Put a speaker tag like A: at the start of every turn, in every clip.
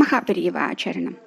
A: மகாபிரியவாச்சரணம்.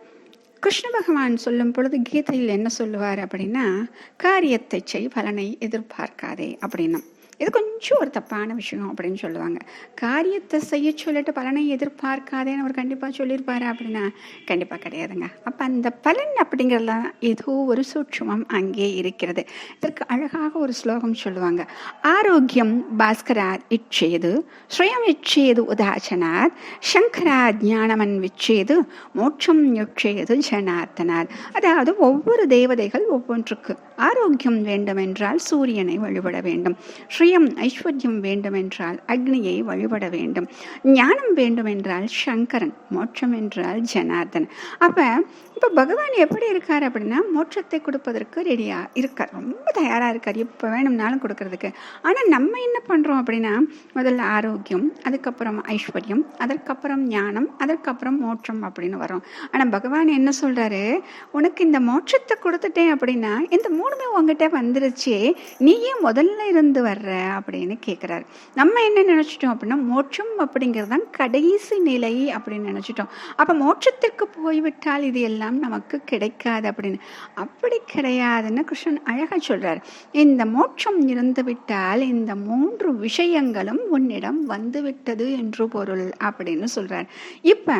A: கிருஷ்ண பகவான் சொல்லும் பொழுது கீதையில் என்ன சொல்லுவார் அப்படின்னா காரியத்தை செய் பலனை எதிர்பார்க்காதே அப்படின்னும். இது கொஞ்சம் ஒரு தப்பான விஷயம் அப்படின்னு சொல்லுவாங்க. காரியத்தை செய்ய சொல்லிட்டு பலனை எதிர்பார்க்காதேன்னு அவர் கண்டிப்பாக சொல்லியிருப்பாரு அப்படின்னா கண்டிப்பாக கிடையாதுங்க. அப்போ அந்த பலன் அப்படிங்கிறதுல ஏதோ ஒரு சூட்சமம் அங்கே இருக்கிறது. இதற்கு அழகாக ஒரு ஸ்லோகம் சொல்லுவாங்க. ஆரோக்கியம் பாஸ்கராத் இச்சேது ஸ்ரயம் இச்சேது உதாசனாத் சங்கரா ஞானமன் விச்சேது மோட்சம் யுட்சேது ஜனார்த்தனார். அதாவது ஒவ்வொரு தேவதைகள் ஒவ்வொன்றுக்கு ஆரோக்கியம் வேண்டுமென்றால் சூரியனை வழிபட வேண்டும். ஸ்ரீ ஸ்ரீயம் ஐஸ்வர்யம் வேண்டுமென்றால் அக்னியை வழிபட வேண்டும். ஞானம் வேண்டுமென்றால் சங்கரன் மோட்சம் என்றால் ஜனார்தன். அப்போ இப்போ பகவான் எப்படி இருக்கார் அப்படின்னா மோட்சத்தை கொடுப்பதற்கு ரெடியாக இருக்கார். ரொம்ப தயாராக இருக்கார். இப்போ வேணும்னாலும் கொடுக்கறதுக்கு. ஆனால் நம்ம என்ன பண்ணுறோம் அப்படின்னா முதல்ல ஆரோக்கியம் அதுக்கப்புறம் ஐஸ்வர்யம் அதற்கப்புறம் ஞானம் அதற்கப்புறம் மோட்சம் அப்படின்னு வரும் ஆனால் பகவான் என்ன சொல்கிறாரு உனக்கு இந்த மோட்சத்தை கொடுத்துட்டேன் அப்படின்னா இந்த மூணுமே உங்ககிட்ட வந்துருச்சு. நீயே முதல்ல இருந்து வர்ற அப்படின்னு கேட்குறாரு நம்ம என்ன நினச்சிட்டோம் அப்படின்னா மோட்சம் அப்படிங்கிறது தான் கடைசி நிலை அப்படின்னு நினச்சிட்டோம். அப்போ மோட்சத்திற்கு போய்விட்டால் இது எல்லாம் நமக்கு கிடைக்காது அப்படின்னு. அப்படி கிடையாதுன்னு கிருஷ்ணன் அழகாக சொல்கிறார் இந்த மோட்சம் இருந்து விட்டால் இந்த மூன்று விஷயங்களும் உன்னிடம் வந்துவிட்டது என்று பொருள் அப்படின்னு சொல்கிறார் இப்போ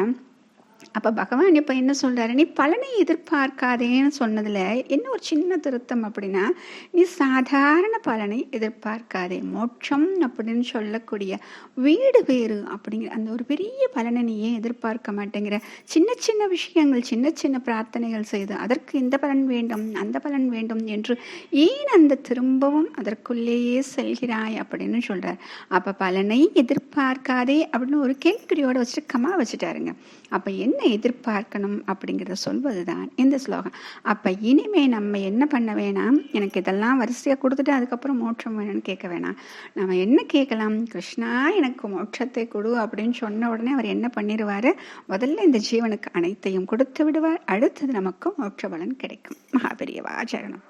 A: அப்போ பகவான் இப்போ என்ன சொல்கிறாரு நீ பலனை எதிர்பார்க்காதேன்னு சொன்னதில் என்ன ஒரு சின்ன திருத்தம் அப்படின்னா நீ சாதாரண பலனை எதிர்பார்க்காதே. மோட்சம் அப்படின்னு சொல்லக்கூடிய வீடு வேறு அப்படிங்கிற அந்த ஒரு பெரிய பலனை நீ ஏன் எதிர்பார்க்க மாட்டேங்கிற? சின்ன சின்ன விஷயங்கள் சின்ன சின்ன பிரார்த்தனைகள் செய்து அதற்கு இந்த பலன் வேண்டும் அந்த பலன் வேண்டும் என்று ஏன் அந்த திரும்பவும் அதற்குள்ளேயே செல்கிறாய் அப்படின்னு சொல்கிறார் அப்போ பலனை எதிர்பார்க்காதே அப்படின்னு ஒரு கேள்விக்குறியோடு வச்சுட்டு கமா வச்சுட்டாருங்க. அப்போ என்ன எதிர்பார்க்கணும் அப்படிங்கிறத சொல்வது தான் இந்த ஸ்லோகம். அப்போ இனிமே நம்ம என்ன பண்ண வேணாம்? எனக்கு இதெல்லாம் வரிசையாக கொடுத்துட்டு அதுக்கப்புறம் மோட்சம் வேணும்னு கேட்க வேணாம். நம்ம என்ன கேட்கலாம்? கிருஷ்ணா எனக்கு மோட்சத்தை கொடு அப்படின்னு சொன்ன உடனே அவர் என்ன பண்ணிடுவார் முதல்ல இந்த ஜீவனுக்கு அனைத்தையும் கொடுத்து விடுவார். அடுத்தது நமக்கு மோட்ச பலன் கிடைக்கும். மகாபெரியவா சரணம்.